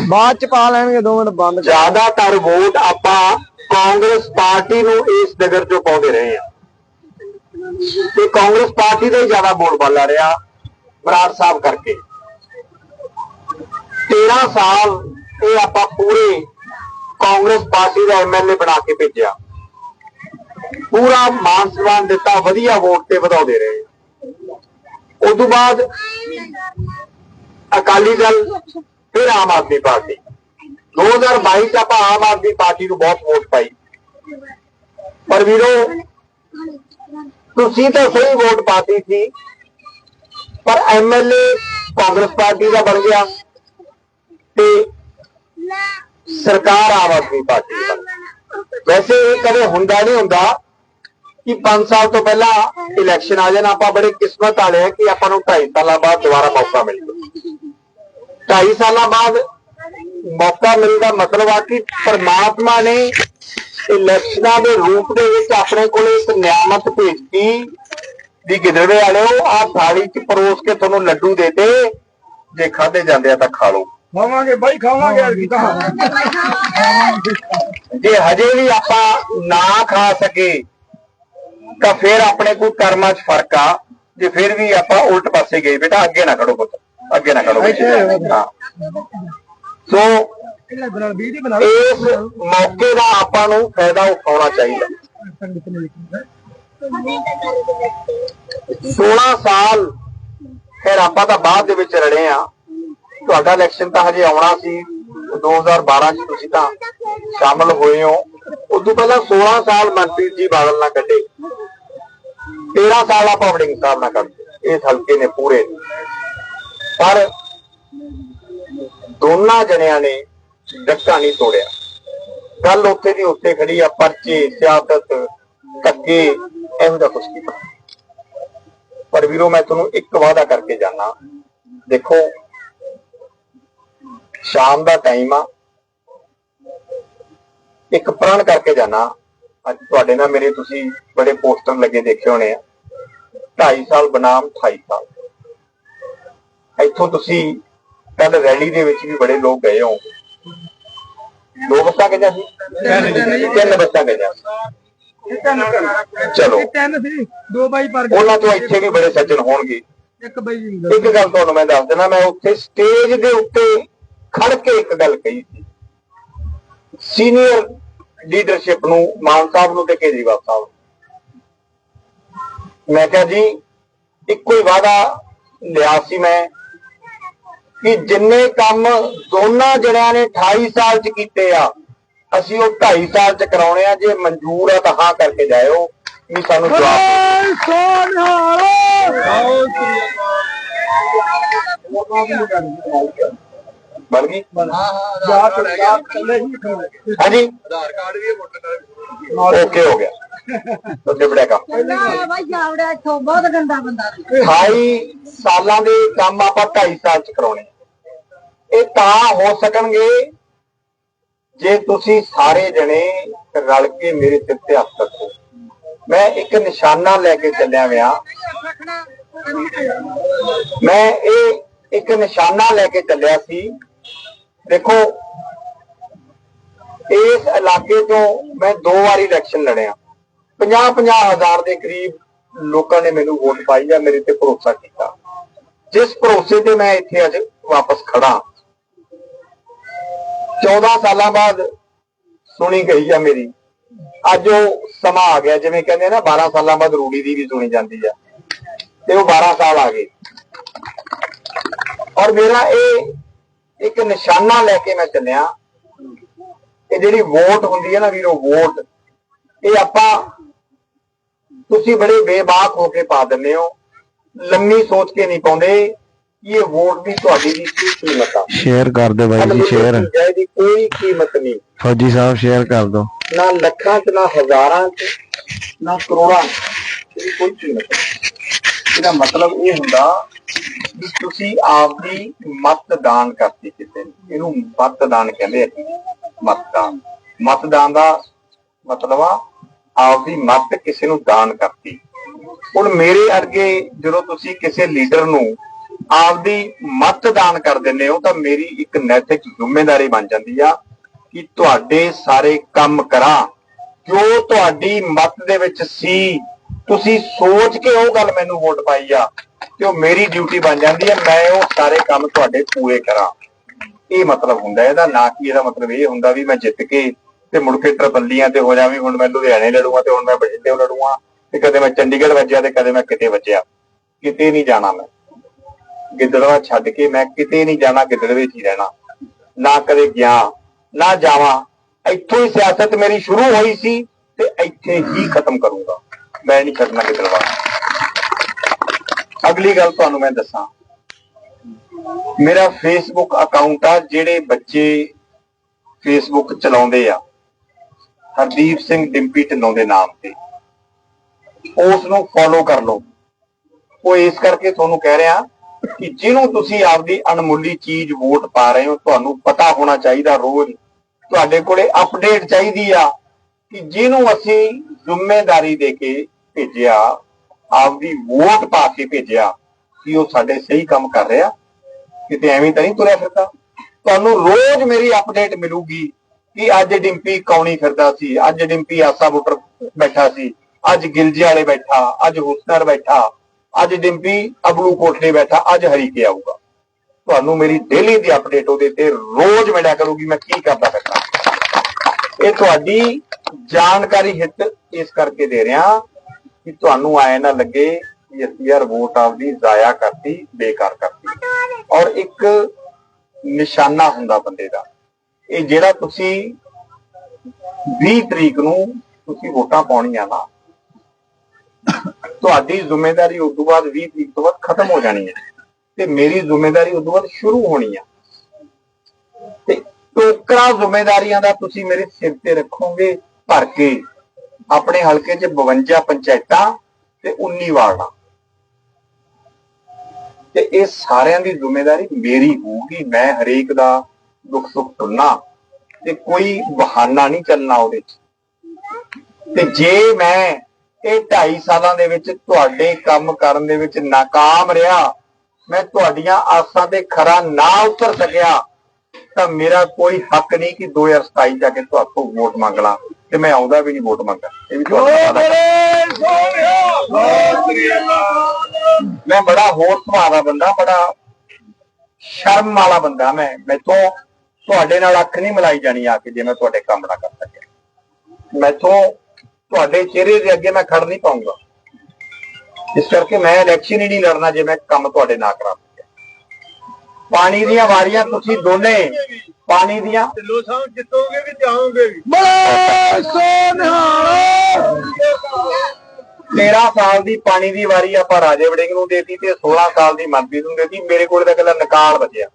ਬਾਅਦ ਚ ਪਾ ਲੈਣਗੇ 2 ਮਿੰਟ ਬੰਦ ਜ਼ਿਆਦਾਤਰ ਵੋਟ ਆਪਾਂ ਕਾਂਗਰਸ ਪਾਰਟੀ ਨੂੰ ਇਸ ਨਗਰ ਚੋਂ ਪਾਉਂਦੇ ਰਹੇ ਆ। ਤੇ ਕਾਂਗਰਸ ਪਾਰਟੀ ਦਾ ਹੀ ਜ਼ਿਆਦਾ ਬੋਲ ਬਾਲਾ ਰਿਹਾ ਬਰਾੜ ਸਾਹਿਬ ਕਰਕੇ। 13 ਸਾਲ ਇਹ ਆਪਾਂ ਪੂਰੇ ਕਾਂਗਰਸ ਪਾਰਟੀ ਦਾ ਐਮਐਲਏ ਬਣਾ ਕੇ ਭੇਜਿਆ। ਪੂਰਾ ਮਾਨ ਸਨਮਾਨ ਦਿੱਤਾ, ਵਧੀਆ ਵੋਟ ਤੇ ਵਧਾਉਂਦੇ ਰਹੇ। ਉਸ ਤੋਂ ਬਾਅਦ ਅਕਾਲੀ ਦਲ ਫਿਰ ਆਮ ਆਦਮੀ ਪਾਰਟੀ। 2022 ਚ ਆਪਾਂ ਆਮ ਆਦਮੀ ਪਾਰਟੀ ਨੂੰ ਬਹੁਤ ਵੋਟ ਪਾਈ। ਪਰ ਵੀਰੋ, ਤੁਸੀਂ ਤਾਂ ਸਹੀ ਵੋਟ ਪਾਤੀ ਸੀ, ਪਰ ਐਮਐਲਏ ਕਾਂਗਰਸ ਪਾਰਟੀ ਦਾ ਬਣ ਗਿਆ। ਤੇ ਸਰਕਾਰ ਆਮ ਆਦਮੀ ਪਾਰਟੀ ਵੈਸੇ ਇਹ ਕਦੇ ਹੁੰਦਾ ਨਹੀਂ ਹੁੰਦਾ ਕਿ 5 ਸਾਲ ਤੋਂ ਪਹਿਲਾਂ ਇਲੈਕਸ਼ਨ ਆ ਜਾਣਾ, ਆਪਾਂ ਬੜੇ ਕਿਸਮਤ ਵਾਲੇ ਆ ਕਿ ਆਪਾਂ ਨੂੰ 2.5 ਸਾਲਾਂ ਬਾਅਦ ਦੁਬਾਰਾ ਮੌਕਾ ਮਿਲ ਜਾਵੇ। 2.5 ਸਾਲਾਂ ਬਾਅਦ ਮੌਕਾ ਮਿਲਦਾ ਮਤਲਬ ਆ ਕਿ ਪਰਮਾਤਮਾ ਨੇ ਇਲੈਕਸ਼ਨਾਂ ਦੇ ਰੂਪ ਦੇ ਵਿੱਚ ਆਪਣੇ ਕੋਲ ਇੱਕ ਨਿਆਮਤ ਭੇਜੀ ਵੀ ਗਿੱਦੜਵੇ ਵਾਲਿਓ ਆ ਥਾਲੀ 'ਚ ਪਰੋਸ ਕੇ ਤੁਹਾਨੂੰ ਲੱਡੂ ਦੇਤੇ ਜੇ ਖਾਦੇ ਜਾਂਦੇ ਆ ਤਾਂ ਖਾ ਲਓ। ਖਾਵਾਂਗੇ ਬਾਈ ਖਾਵਾਂਗੇ ਯਾਰ ਕੀ ਜੇ ਹਜੇ ਵੀ ਆਪਾਂ ਨਾ ਖਾ ਸਕੇ ਤਾਂ ਫਿਰ ਆਪਣੇ ਕੋਈ ਕਰਮਾਂ 'ਚ ਫ਼ਰਕ ਆ ਜੇ ਫਿਰ ਵੀ ਆਪਾਂ ਉਲਟ ਪਾਸੇ ਗਏ। ਬੇਟਾ ਅੱਗੇ ਨਾ ਖੜੋ ਪੁੱਤ ਅੱਗੇ ਨਾ ਖੜੋ ਹਾਂ। ਸੋ ਇਸ ਮੌਕੇ ਦਾ ਆਪਾਂ ਨੂੰ ਫਾਇਦਾ ਉਠਾਉਣਾ ਚਾਹੀਦਾ। 16 ਸਾਲ ਫਿਰ ਆਪਾਂ ਤਾਂ ਬਾਅਦ ਦੇ ਵਿੱਚ ਰਲੇ ਆ। ਤੁਹਾਡਾ ਇਲੈਕਸ਼ਨ ਤਾਂ ਹਜੇ ਆਉਣਾ ਸੀ 2012 ਚ ਤੁਸੀਂ ਤਾਂ ਸ਼ਾਮਲ ਹੋਏ ਹੋ। ਉਸ ਤੋਂ ਪਹਿਲਾਂ 16 ਸਾਲ ਮਨਪ੍ਰੀਤ ਜੀ ਬਾਦਲ ਨਾਲ ਕੱਢੇ। 13 ਸਾਲ ਆਪਾਂ ਵੜਿੰਗ ਸਾਹਿਬ ਨਾਲ ਕੱਢੇ ਇਸ ਹਲਕੇ ਨੇ ਪੂਰੇ। ਪਰ ਦੋਨਾਂ ਜਣਿਆਂ ਨੇ ਡੱਕਾ ਨਹੀਂ ਤੋੜਿਆ। ਗੱਲ ਉੱਥੇ ਦੀ ਉੱਥੇ ਖੜੀ ਆ, ਪਰਚੇ, ਸਿਆਸਤ, ਧੱਕੇ, ਇਹੋ ਦਾ ਕੁਝ ਕੀਤਾ। ਪਰ ਵੀਰੋ, ਮੈਂ ਤੁਹਾਨੂੰ ਇੱਕ ਵਾਅਦਾ ਕਰਕੇ ਜਾਣਾ ਦੇਖੋ ਸ਼ਾਮ ਦਾ ਟਾਈਮ ਆ। ਇੱਕ ਪ੍ਰਣ ਕਰਕੇ ਜਾਣਾ ਅੱਜ ਤੁਹਾਡੇ ਨਾਲ ਮੇਰੇ ਤੁਸੀਂ ਬੜੇ ਪੋਸਟਰ ਲੱਗੇ ਦੇਖੇ ਹੋਣੇ ਆ। 2.5 ਸਾਲ ਬਨਾਮ 28 ਸਾਲ। ਇੱਥੋਂ ਤੁਸੀਂ ਕੱਲ ਰੈਲੀ ਦੇ ਵਿੱਚ ਵੀ ਬੜੇ ਲੋਕ ਗਏ ਹੋ। ਦੋ ਬੱਸਾਂ ਗਈਆਂ ਸੀ? ਤਿੰਨ ਬੱਸਾਂ ਗਈਆਂ ਚਲੋ ਤਿੰਨ ਸੀ। ਦੋ ਬਾਈ ਪਰ ਉਹਨਾਂ ਤੋਂ ਇੱਥੇ ਵੀ ਬੜੇ ਸੱਜਣ ਹੋਣਗੇ। ਇੱਕ ਬਾਈ ਇੱਕ ਗੱਲ ਤੁਹਾਨੂੰ ਮੈਂ ਦੱਸ ਦੇਣਾ ਮੈਂ ਉੱਥੇ ਸਟੇਜ ਦੇ ਉੱਤੇ ਖੜ ਕੇ ਇੱਕ ਗੱਲ ਕਹੀ ਸੀ। ਸੀਨੀਅਰ ਲੀਡਰਸ਼ਿਪ ਨੂੰ ਮਾਨ ਸਾਹਿਬ ਨੂੰ ਤੇ ਕੇਜਰੀਵਾਲ ਸਾਹਿਬ ਨੂੰ। ਮੈਂ ਕਿਹਾ ਜੀ ਇੱਕੋ ਹੀ ਵਾਅਦਾ ਲਿਆ ਸੀ ਮੈਂ ਕਿ ਜਿੰਨੇ ਕੰਮ ਦੋਨਾਂ ਜਣਿਆਂ ਨੇ 28 ਸਾਲ ਚ ਕੀਤੇ ਆ ਅਸੀਂ ਉਹ 2.5 ਸਾਲ ਚ ਕਰਾਉਣੇ ਆ ਜੇ ਮਨਜ਼ੂਰ ਆ ਤਾਂ ਹਾਂ ਕਰਕੇ ਜਾਇਓ ਵੀ ਸਾਨੂੰ ਜਵਾਬ ਬਣ ਗਈ? ਚੱਲੇ ਹੀ ਹਾਂਜੀ। ਆਧਾਰ ਕਾਰਡ ਵੀ ਵੋਟਰ ਓਕੇ ਹੋ ਗਿਆ। ਉੱਥੇ ਨਾ ਬਾਈ ਜਾਵੜਾ ਇੱਥੋਂ ਬਹੁਤ ਗੰਦਾ ਬੰਦਾ ਸੀ। 28 ਸਾਲਾਂ ਦੇ ਕੰਮ ਆਪਾਂ 2.5 ਸਾਲ ਚ ਕਰਾਉਣੇ। ਇਹ ਤਾਂ ਹੋ ਸਕਣਗੇ ਜੇ ਤੁਸੀਂ ਸਾਰੇ ਜਣੇ ਰਲ ਕੇ ਮੇਰੇ ਸਿਰ ਤੇ ਹੱਥ ਰੱਖੋ। ਮੈਂ ਇੱਕ ਨਿਸ਼ਾਨਾ ਲੈ ਕੇ ਚੱਲਿਆ ਵਿਆ ਮੈਂ ਇਹ ਇੱਕ ਨਿਸ਼ਾਨਾ ਲੈ ਕੇ ਚੱਲਿਆ ਸੀ ਦੇਖੋ, ਇਸ ਇਲਾਕੇ ਤੋਂ ਮੈਂ ਦੋ ਵਾਰੀ ਇਲੈਕਸ਼ਨ ਲੜਿਆ। 50 50 ਹਜ਼ਾਰ ਦੇ ਕਰੀਬ ਲੋਕਾਂ ਨੇ ਮੈਨੂੰ ਵੋਟ ਪਾਈ ਆ ਮੇਰੇ ਤੇ ਭਰੋਸਾ ਕੀਤਾ। ਜਿਸ ਭਰੋਸੇ ਤੇ ਮੈਂ ਇੱਥੇ ਅੱਜ ਵਾਪਸ ਖੜਾ 14 ਸਾਲਾਂ ਬਾਅਦ ਸੁਣੀ ਗਈ ਆ ਮੇਰੀ। ਅੱਜ ਉਹ ਸਮਾਂ ਆ ਗਿਆ, ਜਿਵੇਂ ਕਹਿੰਦੇ ਨਾ 12 ਸਾਲਾਂ ਬਾਅਦ ਰੂੜੀ ਦੀ ਵੀ ਸੁਣੀ ਜਾਂਦੀ ਆ। ਤੇ ਉਹ 12 ਸਾਲ ਆ ਗਏ। ਔਰ ਮੇਰਾ ਇਹ ਇੱਕ ਨਿਸ਼ਾਨਾ ਲੈ ਕੇ ਮੈਂ ਚੱਲਿਆ। ਇਹ ਜਿਹੜੀ ਵੋਟ ਹੁੰਦੀ ਹੈ ਨਾ ਵੀਰੋ ਵੋਟ ਇਹ ਆਪਾਂ ਤੁਸੀਂ ਬੜੇ ਬੇਬਾਕ ਹੋ ਕੇ ਪਾ ਦਿੰਦੇ ਹੋ। ਲੰਮੀ ਸੋਚ ਕੇ ਨਹੀਂ ਪਾਉਂਦੇ ਕਿ ਇਹ ਵੋਟ ਦੀ ਤੁਹਾਡੀ ਦੀ ਕੀ ਕੀਮਤ ਆ। ਸ਼ੇਅਰ ਕਰ ਦਿਓ ਬਾਈ ਜੀ ਸ਼ੇਅਰ ਇਹਦੀ ਕੋਈ ਕੀਮਤ ਨਹੀਂ। ਫੌਜੀ ਸਾਹਿਬ ਸ਼ੇਅਰ ਕਰ ਦਿਓ। ਨਾ ਲੱਖਾਂ ਚ ਨਾ ਹਜ਼ਾਰਾਂ ਚ ਨਾ ਕਰੋੜਾਂ ਚ ਕੋਈ ਕੀਮਤ ਨਹੀਂ। ਇਹਦਾ ਮਤਲਬ ਇਹ ਹੁੰਦਾ ਵੀ ਤੁਸੀਂ ਆਪਦੀ ਮਤਦਾਨ ਕਰਤੀ ਕਿਸੇ ਨੂੰ। ਇਹਨੂੰ ਮਤਦਾਨ ਕਹਿੰਦੇ ਆ ਮਤਦਾਨ। ਮਤਦਾਨ ਦਾ ਮਤਲਬ ਆ, ਆਪਦੀ ਮਤ ਕਿਸੇ ਨੂੰ ਦਾਨ ਕਰਤੀ। ਹੁਣ ਮੇਰੇ ਅਰਗੇ ਜਦੋਂ ਤੁਸੀਂ ਕਿਸੇ ਲੀਡਰ ਨੂੰ ਆਪਦੀ ਮਤ ਦਾਨ ਕਰ ਦਿੰਦੇ ਹੋ, ਤਾਂ ਮੇਰੀ ਇੱਕ ਨੈਤਿਕ ਜ਼ਿੰਮੇਵਾਰੀ ਬਣ ਜਾਂਦੀ ਆ ਕਿ ਤੁਹਾਡੇ ਸਾਰੇ ਕੰਮ ਕਰਾਂ। ਜੋ ਤੁਹਾਡੀ ਮਤ ਦੇ ਵਿੱਚ ਸੀ ਤੁਸੀਂ ਸੋਚ ਕੇ ਉਹ ਗੱਲ ਮੈਨੂੰ ਵੋਟ ਪਾਈ ਆ ਤੇ ਉਹ ਮੇਰੀ ਡਿਊਟੀ ਬਣ ਜਾਂਦੀ ਹੈ ਮੈਂ ਉਹ ਸਾਰੇ ਕੰਮ ਤੁਹਾਡੇ ਪੂਰੇ ਕਰਾਂ। ਇਹ ਮਤਲਬ ਹੁੰਦਾ, ਇਹਦਾ ਨਾ ਕਿ ਇਹਦਾ ਮਤਲਬ ਇਹ ਹੁੰਦਾ ਵੀ ਮੈਂ ਜਿੱਤ ਕੇ ਤੇ ਮੁੜ ਕੇ ਟਰਪੱਲੀਆਂ ਤੇ ਹੋ ਜਾਵੀਂ ਹੁਣ ਮੈਂ ਲੁਧਿਆਣੇ ਲੜੂਆਂ ਤੇ ਹੁਣ ਮੈਂ ਬਠਿੰਡੇ ਲੜੂਆਂ ਤੇ ਕਦੇ ਮੈਂ ਚੰਡੀਗੜ੍ਹ ਵੱਜਿਆ ਤੇ ਕਦੇ ਮੈਂ ਕਿਤੇ ਵੱਜਿਆ। ਕਿਤੇ ਨਹੀਂ ਜਾਣਾ ਮੈਂ। ਗਿੱਦੜਵਾ ਛੱਡ ਕੇ ਮੈਂ ਕਿਤੇ ਨਹੀਂ ਜਾਣਾ, ਗਿੱਦੜਵੇ 'ਚ ਹੀ ਰਹਿਣਾ। ਨਾ ਕਦੇ ਗਿਆ, ਨਾ ਜਾਵਾਂ। ਇੱਥੋਂ ਹੀ ਸਿਆਸਤ ਮੇਰੀ ਸ਼ੁਰੂ ਹੋਈ ਸੀ ਤੇ ਇੱਥੇ ਹੀ ਖਤਮ ਕਰੂੰਗਾ। ਮੈਂ ਨਹੀਂ ਛੱਡਣਾ ਗਿੱਦੜਵਾ ਅਗਲੀ ਗੱਲ ਤੁਹਾਨੂੰ ਮੈਂ ਦੱਸਾਂ। ਮੇਰਾ ਫੇਸਬੁੱਕ ਅਕਾਊਂਟ ਆ, ਜਿਹੜੇ ਬੱਚੇ ਫੇਸਬੁੱਕ ਚਲਾਉਂਦੇ ਆ, ਹਰਦੀਪ ਸਿੰਘ ਡਿੰਪੀ ਢਿੱਲੋਂ ਦੇ ਨਾਮ ਤੇ। ਉਸ ਨੂੰ ਫੋਲੋ ਕਰ ਲਓ। ਉਹ ਇਸ ਕਰਕੇ ਤੁਹਾਨੂੰ ਕਹਿ ਰਿਹਾ ਕਿ ਜਿਹਨੂੰ ਤੁਸੀਂ ਆਪਦੀ ਅਣਮੁੱਲੀ ਚੀਜ਼ ਵੋਟ ਪਾ ਰਹੇ ਹੋ, ਤੁਹਾਨੂੰ ਪਤਾ ਹੋਣਾ ਚਾਹੀਦਾ ਰੋਜ਼। ਤੁਹਾਡੇ ਕੋਲੇ ਅਪਡੇਟ ਚਾਹੀਦੀ ਆ ਕਿ ਜਿਹਨੂੰ ਅਸੀਂ ਜ਼ਿੰਮੇਵਾਰੀ ਦੇ ਕੇ ਭੇਜਿਆ, ਆਪਦੀ ਵੋਟ ਪਾ ਕੇ ਭੇਜਿਆ ਕਿ ਉਹ ਸਾਡੇ ਸਹੀ ਕੰਮ ਕਰ ਰਿਹਾ। ਕਿਤੇ ਐਵੇਂ ਤਾਂ ਨਹੀਂ ਤੁਰਿਆ ਫਿਰਦਾ? ਤੁਹਾਨੂੰ ਰੋਜ਼ ਮੇਰੀ ਅਪਡੇਟ ਮਿਲੂਗੀ ਕਿ ਅੱਜ ਡਿੰਪੀ ਕੌਣੀ ਫਿਰਦਾ ਸੀ, ਅੱਜ ਡਿੰਪੀ ਆਸਾ ਬੁੱਟਰ ਬੈਠਾ ਸੀ, ਅੱਜ ਗਿਲਜੇ ਵਾਲੇ ਬੈਠਾ, ਅੱਜ ਹੁਸਨਰ ਬੈਠਾ, ਅੱਜ ਡਿੰਪੀ ਅਬਲੂ ਕੋਟਲੇ ਬੈਠਾ, ਅੱਜ ਹਰੀ ਕੇ ਆਊਗਾ। ਤੁਹਾਨੂੰ ਮੇਰੀ ਡੇਲੀ ਦੀ ਅਪਡੇਟ ਉਹਦੇ ਤੇ ਰੋਜ਼ ਮਿਲਿਆ ਕਰੂਗੀ, ਮੈਂ ਕੀ ਕਰਦਾ ਫਿਰਦਾ। ਇਹ ਤੁਹਾਡੀ ਜਾਣਕਾਰੀ ਹਿੱਤ ਇਸ ਕਰਕੇ ਦੇ ਰਿਹਾ ਕਿ ਤੁਹਾਨੂੰ ਆਏ ਨਾ ਲੱਗੇ ਕਿ ਅਸੀਂ ਯਾਰ ਵੋਟ ਆਪਦੀ ਜ਼ਾਇਆ ਕਰਤੀ, ਬੇਕਾਰ ਕਰਤੀ। ਔਰ ਇੱਕ ਨਿਸ਼ਾਨਾ ਹੁੰਦਾ ਬੰਦੇ ਦਾ, ਇਹ ਜਿਹੜਾ ਤੁਸੀਂ 20 ਤਰੀਕ ਨੂੰ ਤੁਸੀਂ ਵੋਟਾਂ ਪਾਉਣੀਆਂ ਨਾ, ਤੁਹਾਡੀ ਜ਼ਿੰਮੇਵਾਰੀ ਉਸ ਤੋਂ ਬਾਅਦ 20 ਤਰੀਕ ਤੋਂ ਬਾਅਦ ਖਤਮ ਹੋ ਜਾਣੀ ਹੈ ਤੇ ਮੇਰੀ ਜ਼ਿੰਮੇਵਾਰੀ ਉਸ ਤੋਂ ਬਾਅਦ ਸ਼ੁਰੂ ਹੋਣੀ ਆ। ਤੇ ਟੋਕਰਾ ਜ਼ਿੰਮੇਵਾਰੀਆਂ ਦਾ ਤੁਸੀਂ ਮੇਰੇ ਸਿਰ ਤੇ ਰੱਖੋਗੇ ਭਰ ਕੇ। ਆਪਣੇ ਹਲਕੇ 'ਚ 52 ਪੰਚਾਇਤਾਂ ਤੇ 19 ਵਾਰਡਾਂ। ਤੇ ਇਹ ਸਾਰਿਆਂ ਦੀ ਜ਼ਿੰਮੇਵਾਰੀ ਮੇਰੀ ਹੋਊਗੀ, ਮੈਂ ਹਰੇਕ ਦਾ ਦੁੱਖ ਸੁੱਖ ਸੁਣਨਾ ਤੇ ਕੋਈ ਬਹਾਨਾ ਨਹੀਂ ਚੱਲਣਾ ਉਹਦੇ 'ਚ। ਤੇ ਜੇ ਮੈਂ ਇਹ 2.5 ਸਾਲਾਂ ਦੇ ਵਿੱਚ ਤੁਹਾਡੇ ਕੰਮ ਕਰਨ ਦੇ ਵਿੱਚ ਨਾਕਾਮ ਰਿਹਾ, ਮੈਂ ਤੁਹਾਡੀਆਂ ਆਸਾਂ ਤੇ ਖਰਾ ਨਾ ਉਤਰ ਸਕਿਆ ਤਾਂ ਮੇਰਾ ਕੋਈ ਹੱਕ ਨਹੀਂ ਕਿ 2027 ਜਾ ਕੇ ਤੁਹਾਤੋਂ ਵੋਟ ਮੰਗ ਲਾਂ ਤੇ ਮੈਂ ਆਉਂਦਾ ਵੀ ਨਹੀਂ ਵੋਟ ਮੰਗਣ। ਇਹ ਵੀ ਤੁਹਾਨੂੰ ਮੈਂ ਬੜਾ ਹੋਰ ਸੁਭਾਅ ਦਾ ਬੰਦਾ ਬੜਾ ਸ਼ਰਮ ਵਾਲਾ ਬੰਦਾ ਮੈਂ। ਮੈਥੋਂ ਤੁਹਾਡੇ ਨਾਲ ਅੱਖ ਨਹੀਂ ਮਿਲਾਈ ਜਾਣੀ ਆ ਕੇ ਜੇ ਮੈਂ ਤੁਹਾਡੇ ਕੰਮ ਨਾ ਕਰ ਸਕਿਆ। ਮੈਥੋਂ ਤੁਹਾਡੇ ਚਿਹਰੇ ਦੇ ਅੱਗੇ ਮੈਂ ਖੜ ਨਹੀਂ ਪਾਉਂਗਾ। ਇਸ ਕਰਕੇ ਮੈਂ ਇਲੈਕਸ਼ਨ ਹੀ ਨਹੀਂ ਲੜਨਾ ਜੇ ਮੈਂ ਕੰਮ ਤੁਹਾਡੇ ਨਾਲ ਕਰਾ। ਪਾਣੀ ਦੀਆਂ ਵਾਰੀਆਂ ਤੁਸੀਂ ਦੋਨੇ ਪਾਣੀ ਦੀਆਂ। ਢਿੱਲੋਂ ਸਾਹਿਬ ਜਿੱਤੋਗੇ ਵੀ ਜਾਓਗੇ ਵੀ। ਬੜੇ ਸੋਨਿਹਾਲ 13 ਸਾਲ ਦੀ ਪਾਣੀ ਦੀ ਵਾਰੀ ਆਪਾਂ ਰਾਜੇ ਵੜਿੰਗ ਨੂੰ ਦੇਤੀ ਤੇ 16 ਸਾਲ ਦੀ ਮਨਪ੍ਰੀਤ ਨੂੰ ਦੇਤੀ। ਮੇਰੇ ਕੋਲ ਤਾਂ ਇਕੱਲਾ ਨਿਕਾਲ ਬਚਿਆ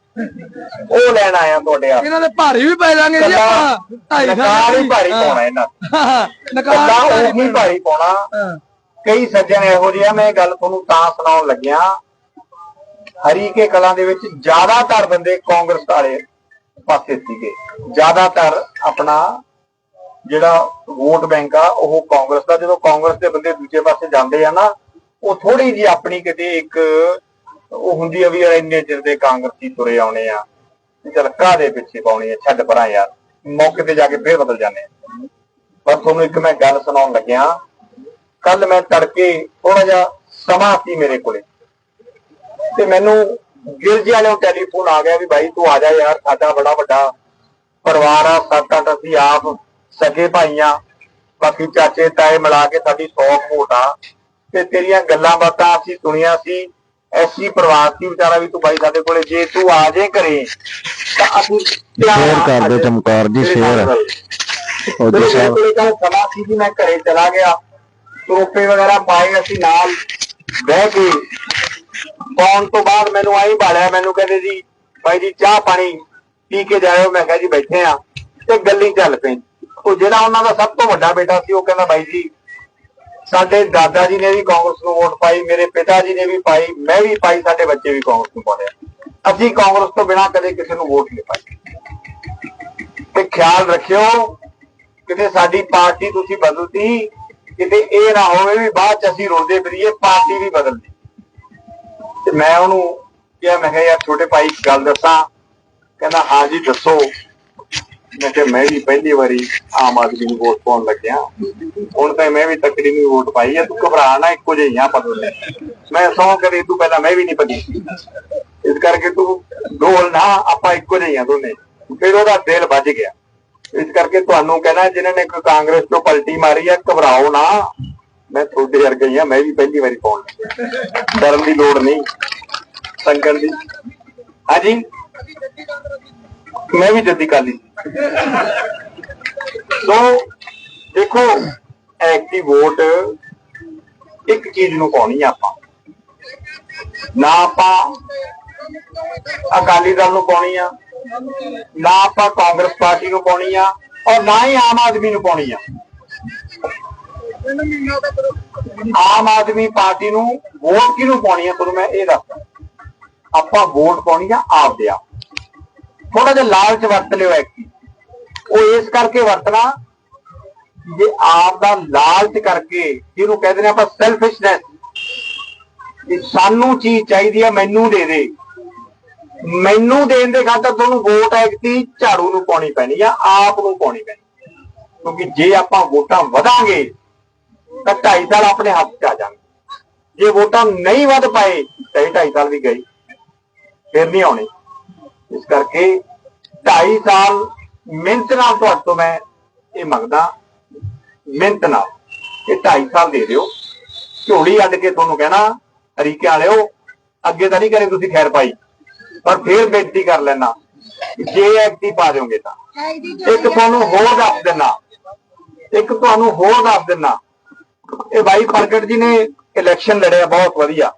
ਉਹ ਲੈਣ ਆਇਆ ਤੁਹਾਡੇ ਆ ਇਹਨਾਂ ਦੇ ਭਾਰੀ ਵੀ ਪੈ ਜਾਣਗੇ ਜੀ ਆਪਾਂ। ਨਿਕਾਲ ਹੀ ਭਾਰੀ ਪਾਉਣਾ ਇਹਨਾਂ ਕੱਲਾ ਉਹ ਹੀ ਭਾਰੀ ਪਾਉਣਾ। ਕਈ ਸੱਜਣ ਇਹੋ ਜਿਹੇ ਆ ਮੈਂ ਇਹ ਗੱਲ ਤੁਹਾਨੂੰ ਤਾਂ ਸੁਣਾਉਣ ਲੱਗਿਆ। ਹਰੀਕੇ ਕਲਾਂ ਦੇ ਵਿੱਚ ਜ਼ਿਆਦਾਤਰ ਬੰਦੇ ਕਾਂਗਰਸ ਵਾਲੇ ਪਾਸੇ ਸੀਗੇ। ਜ਼ਿਆਦਾਤਰ ਆਪਣਾ ਜਿਹੜਾ ਵੋਟ ਬੈਂਕ ਆ, ਉਹ ਕਾਂਗਰਸ ਦਾ। ਜਦੋਂ ਕਾਂਗਰਸ ਦੇ ਬੰਦੇ ਦੂਜੇ ਪਾਸੇ ਜਾਂਦੇ ਆ ਨਾ, ਉਹ ਥੋੜੀ ਜੀ ਆਪਣੀ ਕਿਤੇ ਇੱਕ ਉਹ ਹੁੰਦੀ ਆ ਵੀ ਇੰਨੇ ਚਿਰ ਦੇ ਕਾਂਗਰਸੀ ਤੁਰੇ ਆਉਣੇ ਆ ਤੇ ਚੱਲ ਪਿੱਛੇ ਪਾਉਣੀ ਆ, ਛੱਡ ਪਰਾਂ ਯਾਰ। ਮੌਕੇ ਤੇ ਜਾ ਕੇ ਫੇਰ ਬਦਲ ਜਾਂਦੇ ਆ। ਪਰ ਤੁਹਾਨੂੰ ਇੱਕ ਮੈਂ ਗੱਲ ਸੁਣਾਉਣ ਲੱਗਿਆ ਕੱਲ ਮੈਂ ਤੜਕੇ ਥੋੜਾ ਜਿਹਾ ਸਮਾਂ ਸੀ ਮੇਰੇ ਕੋਲੇ। ਤੇ ਮੈਨੂੰ ਗਿਰਜੇ ਵਾਲਿਓਂ ਟੈਲੀਫੋਨ ਆ ਗਿਆ ਵੀ ਭਾਈ ਤੂੰ ਆ ਜਾ ਯਾਰ ਸਾਡਾ ਬੜਾ ਵੱਡਾ ਪਰਿਵਾਰ ਆ ਸੱਤ ਅੱਠ ਅਸੀਂ ਆਪ ਸਕੇ ਭਾਈਆਂ। ਬਾਕੀ ਚਾਚੇ ਤਾਏ ਮਿਲਾ ਕੇ ਸਾਡੀ 100 ਵੋਟ ਆ। ਤੇ ਤੇਰੀਆਂ ਗੱਲਾਂ ਬਾਤਾਂ ਅਸੀਂ ਸੁਣੀਆਂ ਸੀ। ਐਸੀ ਪਰਿਵਾਰ ਸੀ ਵਿਚਾਰਾ ਵੀ ਤੂੰ ਬਾਈ ਸਾਡੇ ਕੋਲੇ ਜੇ ਤੂੰ ਆ ਜੇ ਘਰੇ ਤਾਂ ਅਸੀਂ ਸ਼ੇਅਰ ਕਰ ਦਿਓ ਚਮਕੌਰ ਜੀ, ਸ਼ੇਅਰ। ਫੌਜੀ ਮੇਰੇ ਸਾਹਿਬ ਕੋਲੇ ਕੱਲ ਸਮਾਂ ਸੀ ਕਿ ਮੈਂ ਘਰੇ ਚਲਾ ਗਿਆ। ਟੋਪੇ ਵਗੈਰਾ ਪਾਏ ਅਸੀਂ ਨਾਲ ਬਹਿ ਕੇ। ਪਾਉਣ ਤੋਂ ਬਾਅਦ ਮੈਨੂੰ ਆਈ ਬਾਲਿਆ, ਮੈਨੂੰ ਕਹਿੰਦੇ ਜੀ ਬਾਈ ਜੀ ਚਾਹ ਪਾਣੀ ਪੀ ਕੇ ਜਾਇਓ। ਮੈਂ ਕਿਹਾ ਜੀ ਬੈਠੇ ਆ। ਤੇ ਗੱਲੀ ਚੱਲ ਪਈ। ਉਹ ਜਿਹੜਾ ਉਹਨਾਂ ਦਾ ਸਭ ਤੋਂ ਵੱਡਾ ਬੇਟਾ ਸੀ, ਉਹ ਕਹਿੰਦਾ ਬਾਈ ਜੀ, ਸਾਡੇ ਦਾਦਾ ਜੀ ਨੇ ਵੀ ਕਾਂਗਰਸ ਨੂੰ ਵੋਟ ਪਾਈ, ਮੇਰੇ ਪਿਤਾ ਜੀ ਨੇ ਵੀ ਪਾਈ, ਮੈਂ ਵੀ ਪਾਈ, ਸਾਡੇ ਬੱਚੇ ਵੀ ਕਾਂਗਰਸ ਨੂੰ ਪਾਉਂਦੇ ਅਸੀਂ ਕਾਂਗਰਸ ਤੋਂ ਬਿਨਾਂ ਕਦੇ ਕਿਸੇ ਨੂੰ ਵੋਟ ਨਹੀਂ ਪਾਈ। ਤੇ ਖਿਆਲ ਰੱਖਿਓ, ਕਿਤੇ ਸਾਡੀ ਪਾਰਟੀ ਤੁਸੀਂ ਬਦਲਤੀ, ਕਿਤੇ ਇਹ ਨਾ ਹੋਵੇ ਵੀ ਬਾਅਦ ਚ ਅਸੀਂ ਰੋਦੇ ਫਿਰੀਏ, ਪਾਰਟੀ ਵੀ ਬਦਲਦੀ। ਤੇ ਮੈਂ ਉਹਨੂੰ ਕਿਹਾ, ਮੈਂ ਕਿਹਾ, ਯਾਰ ਛੋਟੇ ਭਾਈ, ਇੱਕ ਗੱਲ ਦੱਸਾਂ। ਕਹਿੰਦਾ, ਹਾਂ ਜੀ, ਦੱਸੋ। ਮੈਂ ਕਿਹਾ, ਮੈਂ ਵੀ ਪਹਿਲੀ ਵਾਰੀ ਆਮ ਆਦਮੀ ਨੂੰ ਵੋਟ ਪਾਉਣ ਲੱਗਿਆ। ਹੁਣ ਤਾਂ ਮੈਂ ਵੀ ਤਕੜੀ ਨੂੰ ਵੋਟ ਪਾਈ ਆ, ਤੂੰ ਘਬਰਾ ਨਾ, ਇੱਕੋ ਜਿਹੀ ਆ ਪਤਾ ਮੈਂ ਸੌ ਕਰੇ, ਤੂੰ ਪਹਿਲਾਂ ਮੈਂ ਵੀ ਨਹੀਂ ਪਤੀ ਇਸ ਕਰਕੇ ਤੂੰ ਡੋਲ ਨਾ, ਆਪਾਂ ਇੱਕੋ ਜਿਹੇ ਆ ਦੋਨੇ ਫਿਰ ਉਹਦਾ ਦਿਲ ਵੱਜ ਗਿਆ। ਇਸ ਕਰਕੇ ਤੁਹਾਨੂੰ ਕਹਿਣਾ, ਜਿਨ੍ਹਾਂ ਨੇ ਕੋਈ ਕਾਂਗਰਸ ਤੋਂ ਪਲਟੀ ਮਾਰੀ ਆ, ਘਬਰਾਓ ਨਾ। ਮੈਂ ਤੁਹਾਡੇ ਵਰਗਾ ਹੀ ਆ, ਮੈਂ ਵੀ ਪਹਿਲੀ ਵਾਰੀ ਪਾਉਣ ਲੱਗਿਆ। ਡਰਨ ਦੀ ਲੋੜ ਨਹੀਂ, ਸੰਗਣ ਦੀ। ਹਾਂਜੀ? ਮੈਂ ਵੀ ਜੱਦੀ ਕਾਲੀ ਸੋ, ਦੇਖੋ, ਐਕਟਿਵ ਵੋਟ ਇੱਕ ਚੀਜ਼ ਨੂੰ ਪਾਉਣੀ ਆ ਆਪਾਂ। ਨਾ ਆਪਾਂ ਅਕਾਲੀ ਦਲ ਨੂੰ ਪਾਉਣੀ ਆ, ਨਾ ਆਪਾਂ ਕਾਂਗਰਸ ਪਾਰਟੀ ਨੂੰ ਪਾਉਣੀ ਆ, ਔਰ ਨਾ ਹੀ ਆਮ ਆਦਮੀ ਨੂੰ ਪਾਉਣੀ ਆ। ਆਮ ਆਦਮੀ ਪਾਰਟੀ ਨੂੰ ਵੋਟ ਕਿਹਨੂੰ ਪਾਉਣੀ ਹੈ ਤੁਹਾਨੂੰ ਮੈਂ ਇਹ ਦੱਸਦਾ ਆਪਾਂ ਵੋਟ ਪਾਉਣੀ ਆ ਆਪਦੇ ਆਪ। ਥੋੜਾ ਜਿਹਾ ਲਾਲਚ ਵਰਤ ਲਿਓ ਐਕਟੀ ਉਹ ਇਸ ਕਰਕੇ ਵਰਤਣਾ ਜੇ ਆਪ ਦਾ ਲਾਲਚ ਕਰਕੇ ਜਿਹਨੂੰ ਕਹਿੰਦੇ ਨੇ ਆਪਾਂ ਸੈਲਫਿਸ਼ਨੈਸ ਕਿ ਸਾਨੂੰ ਚੀਜ਼ ਚਾਹੀਦੀ ਆ, ਮੈਨੂੰ ਦੇ ਦੇ। ਮੈਨੂੰ ਦੇਣ ਦੇ ਖਾਤਰ ਤੁਹਾਨੂੰ ਵੋਟ ਐਕਟੀ ਝਾੜੂ ਨੂੰ ਪਾਉਣੀ ਪੈਣੀ ਆ, ਆਪ ਨੂੰ ਪਾਉਣੀ ਪੈਣੀ। ਕਿਉਂਕਿ ਜੇ ਆਪਾਂ ਵੋਟਾਂ ਵਧਾਂਗੇ ਤਾਂ 2.5 ਸਾਲ ਆਪਣੇ ਹੱਥ 'ਚ ਆ ਜਾਣਗੇ ਜੇ ਵੋਟਾਂ ਨਹੀਂ ਵੱਧ ਪਾਏ, ਤਾਂ 2.5 ਸਾਲ ਵੀ ਗਏ। ਫਿਰ ਨਹੀਂ ਆਉਣੇ। ਇਸ ਕਰਕੇ 2.5 ਸਾਲ ਮਿਹਨਤ ਨਾਲ ਤੁਹਾਡੇ ਤੋਂ ਮੈਂ ਇਹ ਮੰਗਦਾ, ਮਿਹਨਤ ਨਾਲ ਇਹ 2.5 ਸਾਲ ਦੇ ਦਿਓ। ਝੋਲੀ ਅੱਡ ਕੇ ਤੁਹਾਨੂੰ ਕਹਿਣਾ ਤਰੀਕੇ ਵਾਲਿਓ, ਅੱਗੇ ਤਾਂ ਨਹੀਂ ਕਰੇ ਤੁਸੀਂ ਖੈਰ ਪਾਈ ਪਰ ਫੇਰ ਬੇਨਤੀ ਕਰ ਲੈਣਾ ਜੇ ਐਕਟੀ ਪਾ ਦਿਓਗੇ ਤਾਂ। ਇੱਕ ਤੁਹਾਨੂੰ ਹੋਰ ਦੱਸ ਦਿੰਨਾ ਇੱਕ ਤੁਹਾਨੂੰ ਹੋਰ ਦੱਸ ਦਿੰਨਾ ਇਹ ਭਾਈ ਪ੍ਰਗਟ ਜੀ ਨੇ ਇਲੈਕਸ਼ਨ ਲੜਿਆ ਬਹੁਤ ਵਧੀਆ।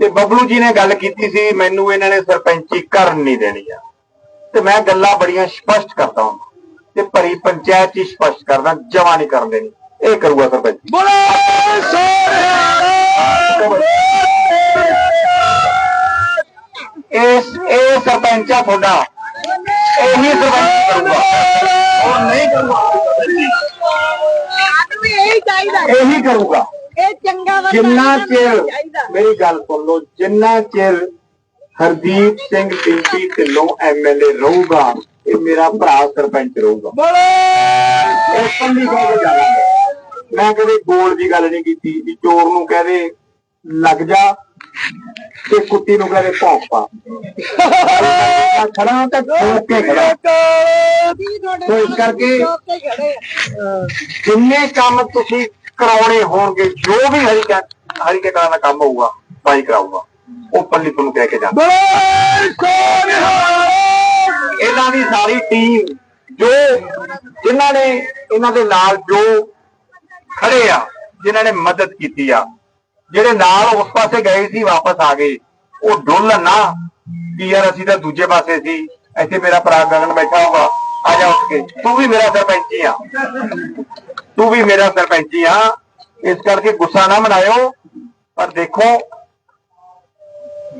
ਤੇ ਬਬਲੂ ਜੀ ਨੇ ਗੱਲ ਕੀਤੀ ਸੀ ਮੈਨੂੰ ਇਹਨਾਂ ਨੇ ਸਰਪੰਚੀ ਕਰਨ ਨਹੀਂ ਦੇਣੀ ਆ। ਤੇ ਮੈਂ ਗੱਲਾਂ ਬੜੀਆਂ ਸਪਸ਼ਟ ਕਰਦਾ ਹਾਂ। ਤੇ ਭਰੀ ਪੰਚਾਇਤ ਚ ਸਪਸ਼ਟ ਕਰਦਾ ਜਮਾ ਨਹੀਂ ਕਰਨ ਦੇਣੀ। ਇਹ ਕਰੂਗਾ ਸਰਪੰਚ ਬੋਲੇ! ਇਸ ਇਹ ਸਰਪੰਚ ਆ ਤੁਹਾਡਾ। ਇਹੀ ਸਰਪੰਚ ਕਰੂਗਾ। ਉਹ ਨਹੀਂ ਕਰੂਗਾ। ਇਹੀ ਚਾਹੀਦਾ ਇਹੀ ਕਰੂਗਾ। ਇਹ ਚੰਗਾ ਬੰਦਾ ਜਿੰਨਾ ਚਿਰ ਮੇਰੀ ਗੱਲ ਸੁਣ ਲਓ ਜਿੰਨਾ ਚਿਰ ਹਰਦੀਪ ਸਿੰਘ ਪਿੰਕੀ ਢਿੱਲੋਂ ਐਮਐਲਏ ਰਹੂਗਾ ਇਹ ਮੇਰਾ ਭਰਾ ਸਰਪੰਚ ਰਹੂਗਾ। ਬੋਲੇ! ਓਪਨ ਦੀ ਗੱਲ ਜਾਣਾ ਮੈਂ ਕਦੇ ਗੋਲ ਦੀ ਗੱਲ ਨਹੀਂ ਕੀਤੀ ਵੀ ਚੋਰ ਨੂੰ ਕਹਦੇ ਲੱਗ ਜਾ ਤੇ ਕੁੱਤੀ ਨੂੰ ਕਹਦੇ ਭੌਂਕ ਪਾ ਖੜਾ ਤਾਂ ਠੋਕ ਕੇ ਖੜਾ ਅਸੀਂ ਇਸ ਕਰਕੇ ਜਿੰਨੇ ਕੰਮ ਤੁਸੀਂ ਕਰਾਉਣੇ ਹੋਣਗੇ ਜੋ ਵੀ ਹਰੀਕਾ ਹਰੀਕੇ ਦਾ ਕੰਮ ਹੋਊਗਾ ਭਾਈ ਕਰਾਊਗਾ ਓਪਨਲੀ ਤੁਹਾਨੂੰ ਕਹਿ ਕੇ ਜਾਂਦਾ ਇਹਨਾਂ ਦੀ ਸਾਰੀ ਟੀਮ ਜੋ ਜਿਨ੍ਹਾਂ ਨੇ ਇਹਨਾਂ ਦੇ ਨਾਲ ਜੋ ਖੜੇ ਆ ਜਿਨ੍ਹਾਂ ਨੇ ਮਦਦ ਕੀਤੀ ਆ ਜਿਹੜੇ ਨਾਲ ਉਸ ਪਾਸੇ ਗਏ ਸੀ, ਵਾਪਸ ਆ ਗਏ। ਉਹ ਡੁੱਲਣ ਨਾ ਕਿ ਯਾਰ ਅਸੀਂ ਤਾਂ ਦੂਜੇ ਪਾਸੇ ਸੀ, ਇੱਥੇ ਮੇਰਾ ਭਰਾ ਗਗਨ ਬੈਠਾ ਹੋਗਾ ਆ ਜਾ ਉੱਠ ਕੇ। ਤੂੰ ਵੀ ਮੇਰਾ ਸਰਪੰਚੀ ਆ। ਤੂੰ ਵੀ ਮੇਰਾ ਸਰਪੰਚੀ ਆ। ਇਸ ਕਰਕੇ ਗੁੱਸਾ ਨਾ ਮਨਾਇਓ। ਪਰ ਦੇਖੋ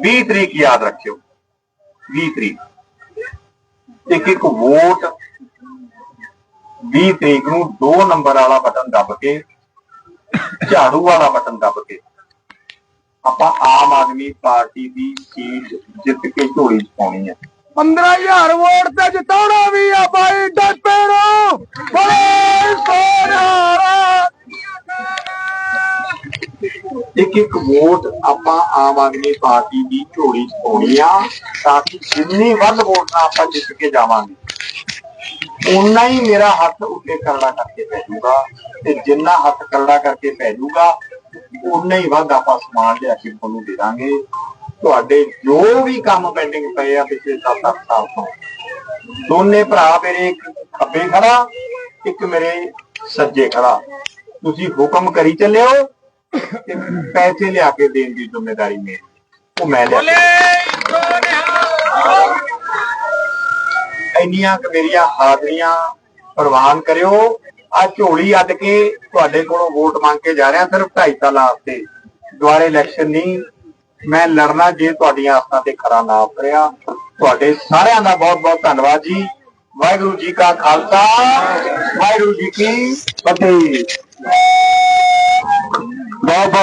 20 ਤਰੀਕ ਯਾਦ ਰੱਖਿਓ। 20 ਤਰੀਕ। ਇੱਕ ਇੱਕ ਵੋਟ 20 ਤਰੀਕ ਨੂੰ 2 ਨੰਬਰ ਵਾਲਾ ਬਟਨ ਦੱਬ ਕੇ, ਝਾੜੂ ਵਾਲਾ ਬਟਨ ਦੱਬ ਕੇ ਆਪਾਂ ਆਮ ਆਦਮੀ ਪਾਰਟੀ ਦੀ ਸੀਟ ਜਿੱਤ ਕੇ ਝੋਲੀ 'ਚ ਪਾਉਣੀ ਹੈ 15000 ਵੋਟ ਤੇ ਜਿਤਾਉਣਾ ਵੀ ਆ ਬਾਈ ਡੱਪੇ ਨੂੰ। ਬੋਲੇ ਸੋਨਿਹਾਲ ਇੱਕ ਇੱਕ ਵੋਟ ਆਪਾਂ ਆਮ ਆਦਮੀ ਪਾਰਟੀ ਦੀ ਝੋਲੀ 'ਚ ਪਾਉਣੀ ਆ ਤਾਂ ਕਿ ਜਿੰਨੀ ਵੱਧ ਵੋਟ ਨਾਲ ਆਪਾਂ ਜਿੱਤ ਕੇ ਜਾਵਾਂਗੇ। ਉਨਾ ਹੀ ਮੇਰਾ ਹੱਥ ਉੱਤੇ ਕਰੜਾ ਕਰਕੇ ਪੈ ਜਾਊਗਾ ਤੇ ਜਿੰਨਾ ਹੱਥ ਕਰੜਾ ਕਰਕੇ ਪੈ ਜਾਊਗਾ ਉਨਾ ਹੀ ਵੱਧ ਆਪਾਂ ਸਮਾਨ ਲਿਆ ਕੇ ਤੁਹਾਨੂੰ ਦੇ ਦਾਂਗੇ। ਤੁਹਾਡੇ ਜੋ ਵੀ ਕੰਮ ਪੈਂਡਿੰਗ ਪਏ ਆ ਪਿਛਲੇ 7-8 ਸਾਲ ਤੋਂ। ਦੋਨੇ ਭਰਾ ਮੇਰੇ ਇੱਕ ਖੱਬੇ ਖੜਾ ਇੱਕ ਮੇਰੇ ਸੱਜੇ ਖੜਾ ਤੁਸੀਂ ਹੁਕਮ ਕਰੀ ਚੱਲਿਓ ਤੇ ਪੈਸੇ ਲਿਆ ਕੇ ਦੇਣ ਦੀ ਜ਼ਿੰਮੇਵਾਰੀ ਮੇਰੀ। ਉਹ ਮੈਂ ਲਿਆ ਇੰਨੀਆਂ ਮੇਰੀਆਂ ਹਾਜ਼ਰੀਆਂ ਪ੍ਰਵਾਨ ਕਰਿਓ। ਆ ਝੋਲੀ ਅੱਡ ਕੇ ਤੁਹਾਡੇ ਕੋਲੋਂ ਵੋਟ ਮੰਗ ਕੇ ਜਾ ਰਿਹਾ ਸਿਰਫ 2.5 ਸਾਲਾਂ ਵਾਸਤੇ ਦੁਆਰੇ ਇਲੈਕਸ਼ਨ ਨਹੀਂ। ਮੈਂ ਲੜਨਾ ਜੇ ਤੁਹਾਡੀਆਂ ਆਸਾਂ ਤੇ ਖਰਾ ਨਾ ਉਤਰਿਆ। ਤੁਹਾਡੇ ਸਾਰਿਆਂ ਦਾ ਬਹੁਤ ਬਹੁਤ ਧੰਨਵਾਦ ਜੀ। ਵਾਹਿਗੁਰੂ ਜੀ ਕਾ ਖਾਲਸਾ। ਵਾਹਿਗੁਰੂ ਜੀ ਕੀ ਫਤਿਹ। ਬਹੁਤ ਬਹੁਤ